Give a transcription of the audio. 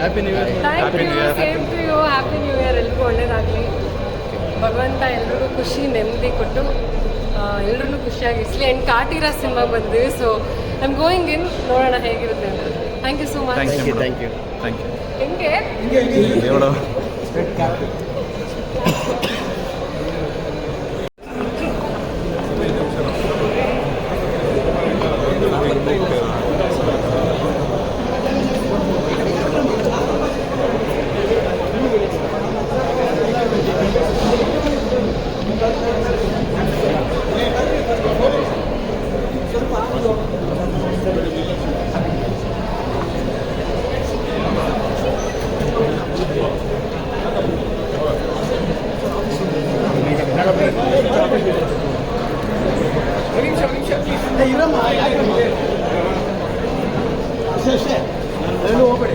Happy new year thank you same to you happy new year ಎಲ್ರಿಗೂ ಒಳ್ಳೇದಾಗಲಿ. ಭಗವಂತ ಎಲ್ರಿಗೂ ಖುಷಿ ನೆಮ್ಮದಿ ಕೊಟ್ಟು ಎಲ್ರೂ ಖುಷಿಯಾಗಿರ್ಲಿ ಆ್ಯಂಡ್ ಕಾಟಿರಾ ಸಿನಿಮಾ ಬಂದು ಸೊ ಐಮ್ ಗೋಯಿಂಗ್ ಇನ್ ನೋಡೋಣ ಹೇಗಿರುತ್ತೆ ಅಂತ. Thank you so much thank you thank you thank you ಹೆಂಗೆ? ಇರಮ್ಮ ಅಷ್ಟೇ ಅಷ್ಟೇ ಎಲ್ಲೂ ಹೋಗ್ಬೇಡಿ.